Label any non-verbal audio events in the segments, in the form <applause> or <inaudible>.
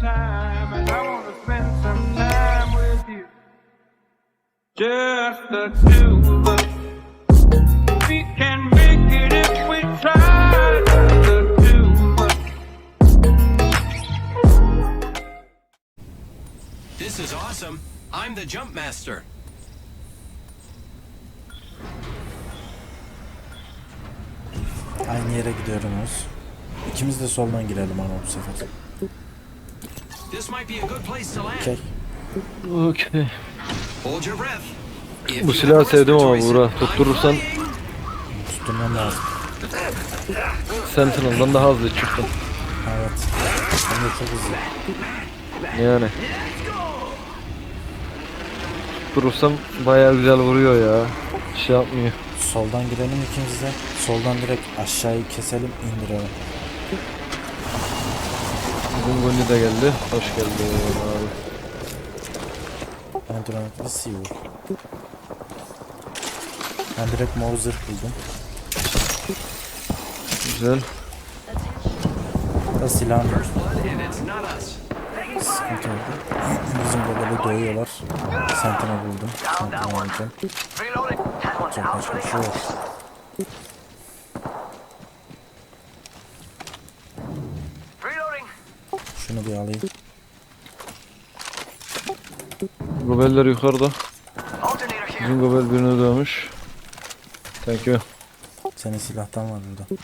time, and I wanna spend some time with you. Just the two of us. We can make it if we try. Just the two of us. This is awesome. I'm the jump master. Aynı yere gidiyoruz. İkimiz de soldan girelim ama bu sefer. This might be a good place to land. Okey. Okey. Hold your breath. Bu silahı sevdim ama Buğra, tutturursan-. Tutturmam lazım. Sentinel'dan daha hızlı çıktın. Evet. Hem de çok hızlı. Yani. Tutturursam bayağı güzel vuruyor ya. Şey yapmıyor. Soldan girelim ikimiz de. Soldan direkt aşağıyı keselim indirelim. Gunguni de geldi. Hoş geldin abi. See you. Ben direkt mor zırh buldum. Güzel. Da silahım yok. Sıkıntı yok. Bizim böyle doğuyorlar. Sentinel buldum. Sentinel alacağım. Çok başka bir şey yok. Şunu bir alayım. Gobeller yukarıda. Bizim gobel birini dövmüş. Thank you. Senin silahtan var burada.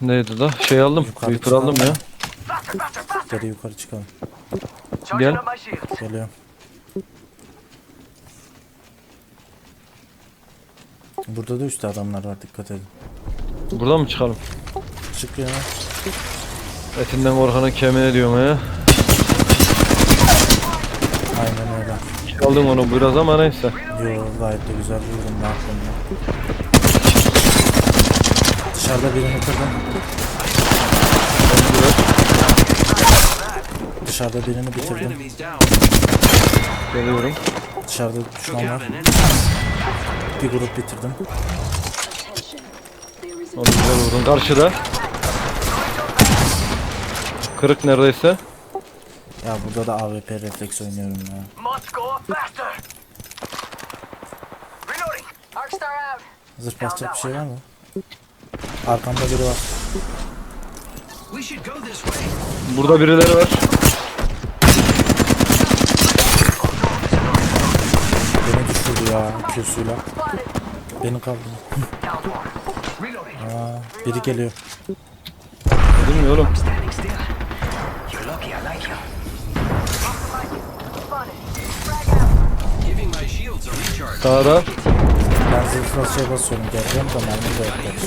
Neydi da? Şey aldım. Yukarı Viper aldım ya. Geri yukarı çıkalım. Gel. Geliyorum. Burada da üstte adamlar var dikkat edin. Buradan mı çıkalım? Çık ya. Etinden korkanın kemiğine diyorum ya. Aynen öyle. Aldım onu biraz ama neyse. Yo gayet de güzel vurdum ne yaptım ya. Dışarıda birini kırdım. Dışarıda birini bitirdim. Geliyorum. Dışarıda düşman var. Bir grup bitirdim. Onu güzel vurdun. Karşıda. Kırık neredeyse. Ya burada da AWP refleks oynuyorum ya. Must go faster. Reloading. Arcstar out. Zırh basacak bir şey var mı? Arkamda biri var. Burada birileri var. Beni düşürdü ya Q'suyla. Beni kaldırdı. Aa, biri geliyor. Değil Sağda. Ben zırhla şey basıyorum. Geleceğim de mermi de yok.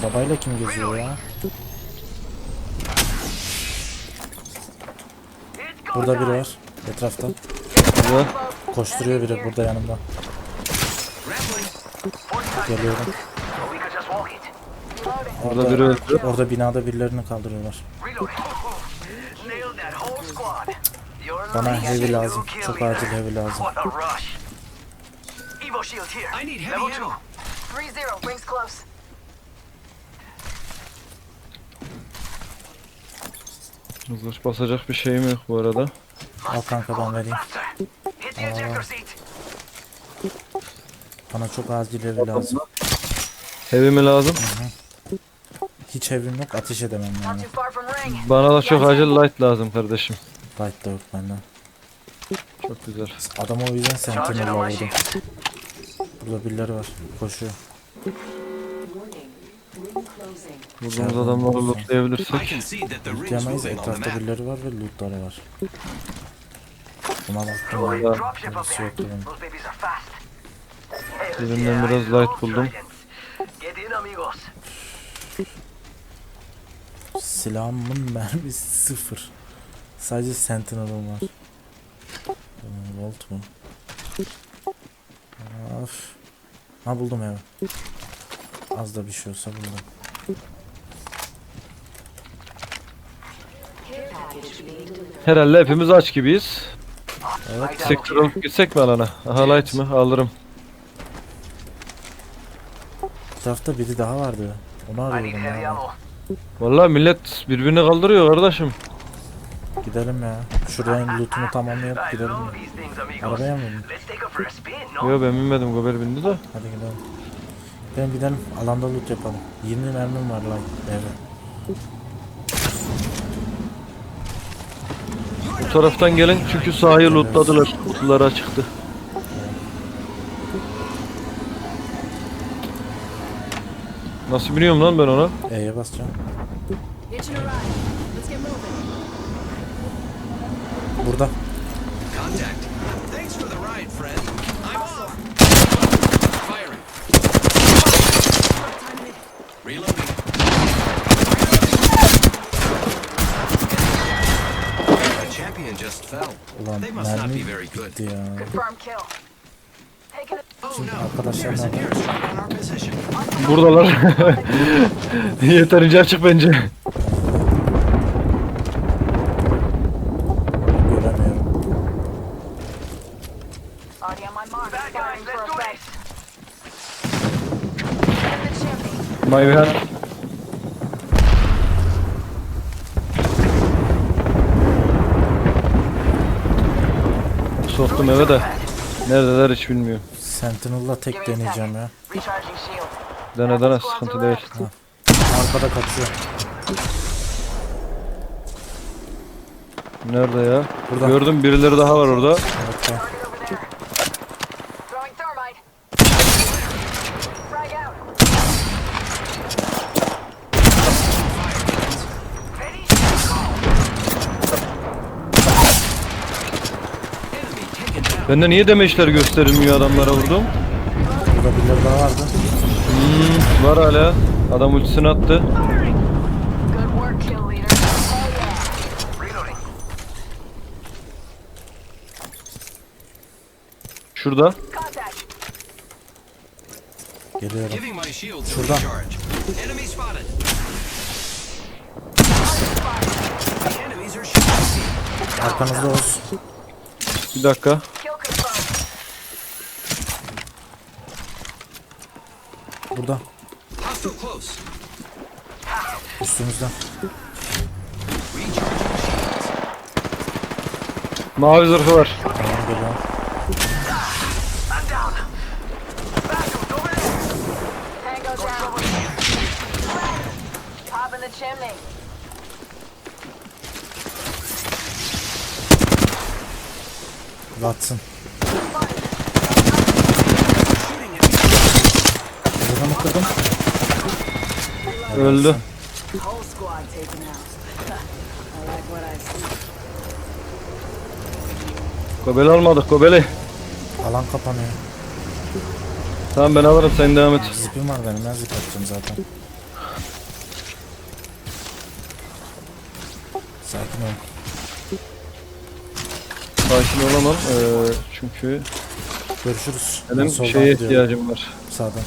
Arabayla kim geziyor ya? Burada biri var. Etrafta. Burada. Koşturuyor biri burada yanımda. Geliyorum. İt. Burada biri öldü. Orada binada birilerini kaldırıyorlar. Bana heavy lazım. Çok acil heavy lazım. Evo shield here. I need Level heavy two. ammo. Three zero. Rings close. Zırh basacak bir şeyim yok bu arada. Al kanka ben vereyim. Seat. Bana çok acil heavy lazım. Heavy mi lazım? Hiç heavy'm yok ateş edemem yani. Bana da çok acil light lazım kardeşim. Light da yok bende. Çok güzel. Adam o yüzden vurdum. shield. Burada birileri var. Koşuyor. Bulduğumuz adamları lootlayabilirsek. can see that the ring's Yamayız moving on the etrafta birileri var ve lootları var. Buna baktım here. yoktu benim. Hell biraz light buldum. Silahımın mermisi sıfır. Sadece sentinel'ım var. Volt mu? Of. Ha buldum evi. Az da bir şey olsa buldum. Herhalde hepimiz aç gibiyiz. Evet. Sektör alıp gitsek mi alana? Aha light mı? Alırım. Bu tarafta biri daha vardı. Onu arıyorum ya. Vallahi millet birbirini kaldırıyor kardeşim. Gidelim ya. Şuradan loot'unu tamamlayıp gidelim. ya. Arabaya mı bindin? Yo ben binmedim Gober bindi de. Hadi gidelim. Gidelim gidelim. Alanda loot yapalım. 20 mermim var lan. Evet. Bu taraftan gelin çünkü sahayı lootladılar. Kutulara çıktı. Nasıl biniyorum lan ben ona? E'ye basacağım. Fell. Ulan They must not mermi be very good. bitti ya. Oh no. arkadaşlar There's an nerede? airstrike on our position. Buradalar. <laughs> Yeterince açık bence. My bad. Soktum eve de. Neredeler hiç bilmiyorum. Sentinel'la tek deneyeceğim ya. Dene dene sıkıntı değil. Arkada kaçıyor. Nerede ya? Burada. Gördüm birileri daha var orada. Evet, ben- Bende niye demeçler gösterilmiyor adamlara vurdum? Burada birileri daha vardı. Hmm, var hala. Adam ultisini attı. Şurada. Geliyorum. Şurada. Arkanızda Oğuz. Bir dakika. Burada. Hostile close. Üstümüzde. Recharging shields. Mavi zırhı var. Tango down. Pop in the chimney. Watson. Shooting at me. Burada mı kırdım? Öldü. Whole squad taken out. I like what I see. Kobeli almadık kobeli. Alan kapanıyor. Tamam ben alırım sen devam et. Zipim var benim. Ben zip atacağım zaten. Sakin ol. Sakin olamam. Ee, çünkü Görüşürüz. Ben benim şeye ihtiyacım var. Sağdan.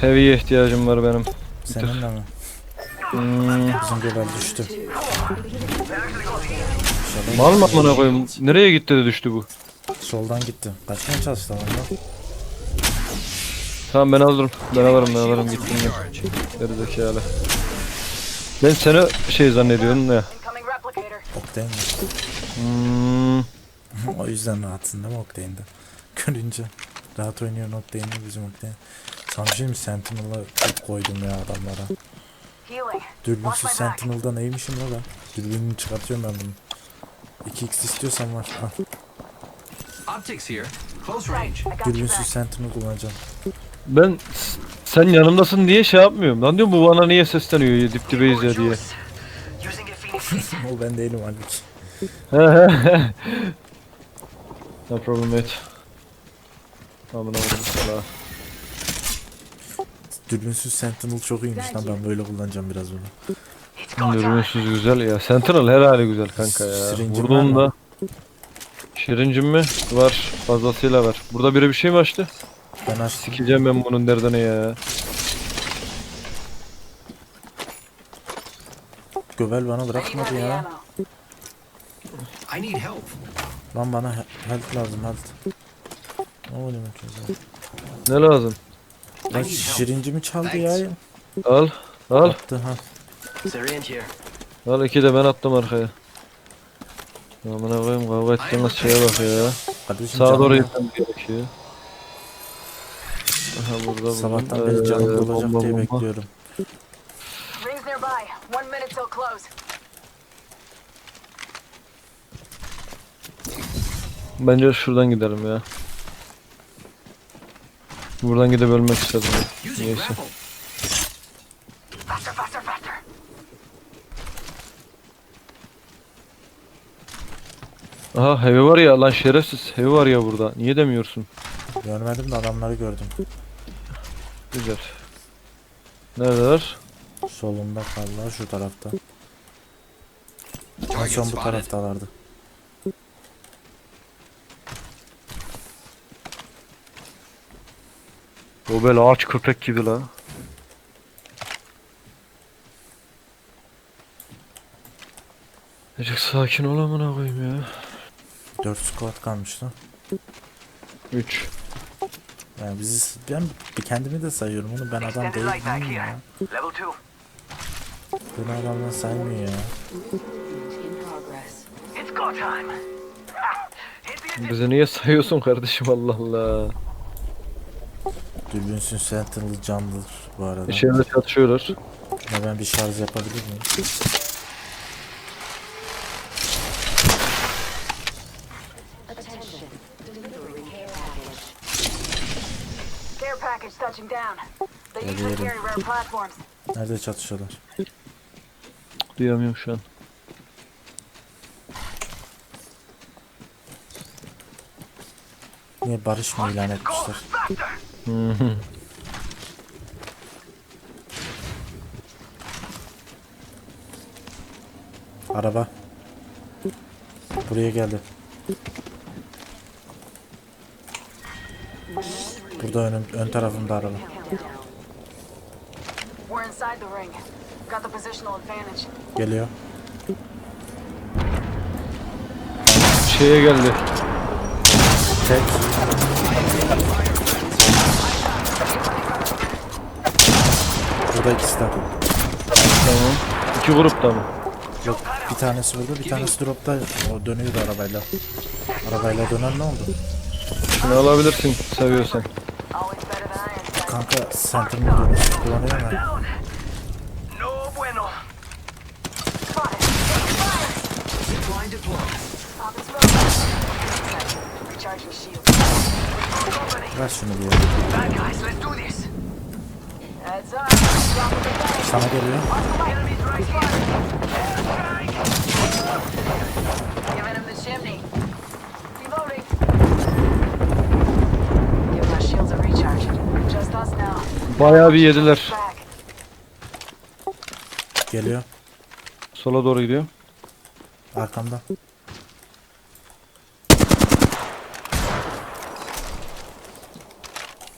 Heavy'ye ihtiyacım var benim. Senin de mi? Hmm, Bizim göbel düştü. mal mı amına koyayım? Nereye gitti de düştü bu? Soldan gitti. Kaçmaya çalıştı alanda. Tamam ben alırım. Ben alırım ben alırım gittim ben. Recharge. Geri zekalı. Ben seni şey zannediyorum ya. Incoming replicator. Hmm, <laughs> o yüzden rahatsın değil mi Octane'de? Görünce. Rahat oynuyor Octane'de bizim Octane. Sana şey mi Sentinel'a çok koydum ya adamlara. Healing. Dürbünsüz. Sentinel'da neymişim la ben? Dürbününü çıkartıyorum ben bunu. 2x istiyorsan var. Al. Optics here. Close range. I got your Dürbünsüz. Sentinel kullanacağım. ben sen yanımdasın diye şey yapmıyorum. Lan diyorum bu bana niye sesleniyor dip dibeyiz ya diye. O <laughs> ben değilim halbuki. <laughs> no problem mate. Aman Allah'ım sana. Dürbünsüz Sentinel çok iyiymiş lan ben böyle kullanacağım biraz bunu. Ürünsüz güzel ya. Sentinel her hali güzel kanka ya. Var Vurduğumda. mı? Şirincim mi? Var. Fazlasıyla var. Burada biri bir şey mi açtı? Ben açtım. Sikeceğim ben bunun derdini ya. Göbel bana bırakmadı ya. I need help. Lan bana he- health lazım health. Ne o demek ya? Ne lazım? Lan şirinci mi çaldı ya? Al. Al. Attı ha. Al iki de ben attım arkaya. Amına koyayım kavga ettiğiniz şeye bak ya. Kardeşim Sağa doğru gitmem gerekiyor. Aha burada Sabahtan buldum. beri canım Ee, dolacak bomba, diye bomba. bekliyorum. Bence şuradan gidelim ya. Buradan gidip ölmek istedim. Neyse. Aha heavy var ya lan şerefsiz. Heavy var ya burada. Niye demiyorsun? Görmedim de adamları gördüm. Güzel. Neredeler? Solunda kaldılar şu tarafta. En son bu taraftalardı. O böyle ağaç köpek gibi la. Azıcık sakin ol amına koyayım ya. 4 squad kalmıştı. 3. Yani biz ben kendimi de sayıyorum onu ben adam değilim ya. Beni adamdan saymıyor ya. Bizi niye sayıyorsun kardeşim Allah Allah. Dürbünsün Sentinel canlıdır bu arada. İçeride çatışıyorlar. Ya ben bir şarj yapabilir miyim? Geliyorum. carry rare platforms. Nerede çatışıyorlar? Duyamıyorum şu an. Niye barış mı ilan etmişler? Araba. Buraya geldi. Burada önüm, ön tarafımda araba. We're inside the ring. Got the positional advantage. Geliyor. Şeye geldi. Tek. Burada ikisi de. Tamam. İki grupta mı? Yok bir tanesi burada bir tanesi dropta. O dönüyordu arabayla. Arabayla dönen ne oldu? Şunu alabilirsin seviyorsan. Kanka Sentinel dönüş kullanıyor mu? Ver şunu bir yere. Sana geliyor. Bayağı bir yediler. Geliyor. Sola doğru gidiyor. Arkamda.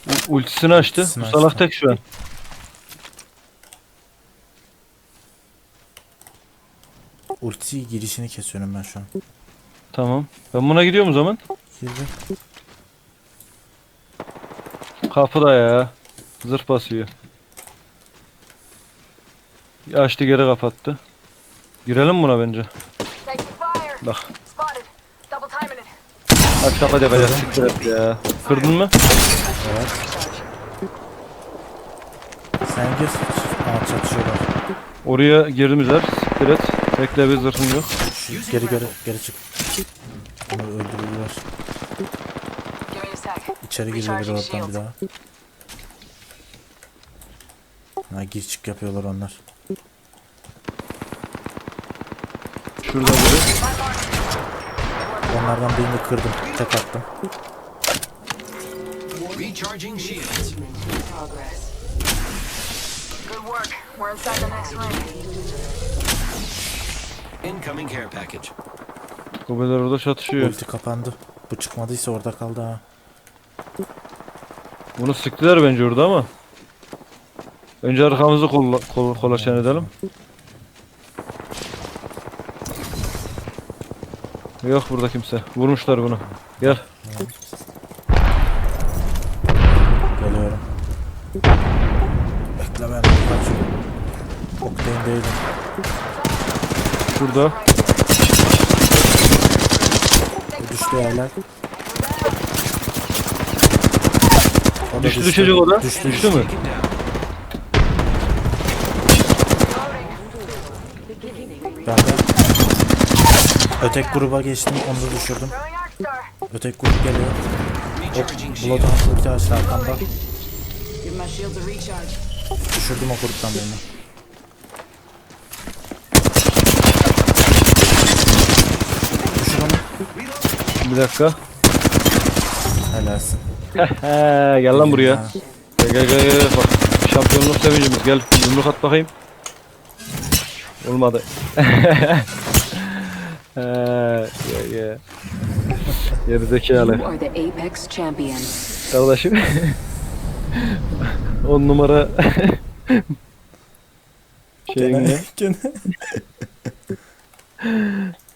U- ultisini açtı. Ultisini Bu salak tek şu an. Ulti girişini kesiyorum ben şu an. Tamam. Ben buna gidiyorum o zaman. Girdi. Kapıda ya. Zırh basıyor. Açtı geri kapattı. Girelim buna bence. Bak. Aç kapat yapacak siktir et ya. Kırdın mı? Sen gir. Aa çatışıyorlar. Oraya girmişler. Siktir et. Bekle bir zırhım yok. Şu geri geri geri çık. Onu öldürürler. İçeri giriyorlar oradan bir daha. Ha gir çık yapıyorlar onlar. Şurada biri. Onlardan birini kırdım. Tek attım. Recharging shields. Progress. Good work. We're inside the next ring. Incoming care package. Kubeler orada çatışıyor. Ulti kapandı. Bu çıkmadıysa orada kaldı ha. Bunu sıktılar bence orada ama. Önce arkamızı kolla, kol, kolaçan edelim. Yok burada kimse. Vurmuşlar bunu. Gel. Geliyorum. Bekle ben kaçıyorum. Oktane değilim. Şurada. O düştü yerler. O da Düştü düşecek o da. Düştü, Düştü mü? Ben de. Ötek gruba geçtim onu da düşürdüm. Ötek grup geliyor. Shield. Bloodhound ulti açtı arkamda. Düşürdüm o gruptan birini. Düşür onu. Bir dakika. Helalsin. He, gel lan buraya. Gel gel gel gel. Bak. Şampiyonluk sevincimiz. Gel. Yumruk at bakayım. Olmadı. <laughs> He, gel gel. Geri zekalı. You are the Apex champion. Kardeşim. <laughs> On numara. Şeyin ne? <laughs>